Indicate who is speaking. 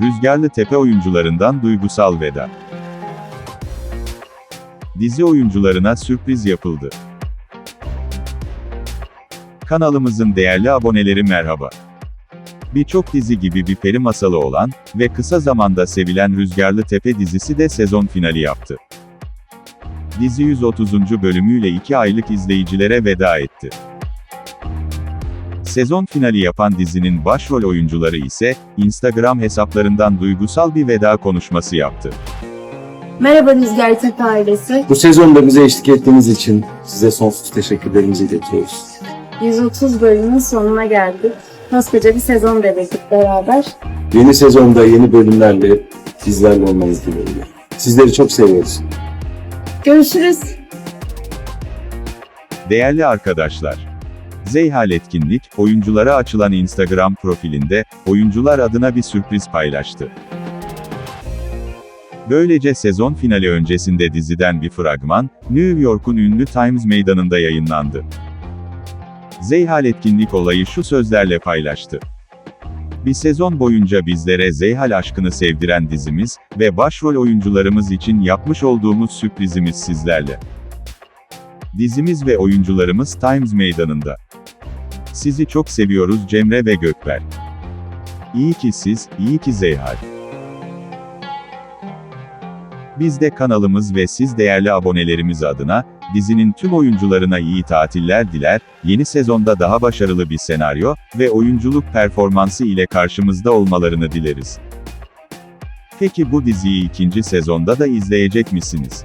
Speaker 1: Rüzgarlı Tepe oyuncularından duygusal veda. Dizi oyuncularına sürpriz yapıldı. Kanalımızın değerli aboneleri merhaba. Birçok dizi gibi bir peri masalı olan ve kısa zamanda sevilen Rüzgarlı Tepe dizisi de sezon finali yaptı. Dizi 130. bölümüyle 2 aylık izleyicilere veda etti. Sezon finali yapan dizinin başrol oyuncuları ise, Instagram hesaplarından duygusal bir veda konuşması yaptı.
Speaker 2: Merhaba Rüzgar Tepe ailesi.
Speaker 3: Bu sezonda bize eşlik ettiğiniz için size sonsuz teşekkürlerimizi iletiyoruz.
Speaker 2: 130 bölümün sonuna geldik. Koskoca bir sezon devirdik beraber.
Speaker 3: Yeni sezonda yeni bölümlerle bizlerle olmanız dileğiyle. Sizleri çok seviyoruz.
Speaker 2: Görüşürüz.
Speaker 1: Değerli arkadaşlar, Zeyhal Etkinlik, oyunculara açılan Instagram profilinde, oyuncular adına bir sürpriz paylaştı. Böylece sezon finali öncesinde diziden bir fragman, New York'un ünlü Times Meydanı'nda yayınlandı. Zeyhal Etkinlik olayı şu sözlerle paylaştı. Bir sezon boyunca bizlere Zeyhal aşkını sevdiren dizimiz ve başrol oyuncularımız için yapmış olduğumuz sürprizimiz sizlerle. Dizimiz ve oyuncularımız Times Meydanı'nda. Sizi çok seviyoruz Cemre ve Gökberk. İyi ki siz, iyi ki Zeyhal. Biz de kanalımız ve siz değerli abonelerimiz adına, dizinin tüm oyuncularına iyi tatiller diler, yeni sezonda daha başarılı bir senaryo ve oyunculuk performansı ile karşımızda olmalarını dileriz. Peki bu diziyi ikinci sezonda da izleyecek misiniz?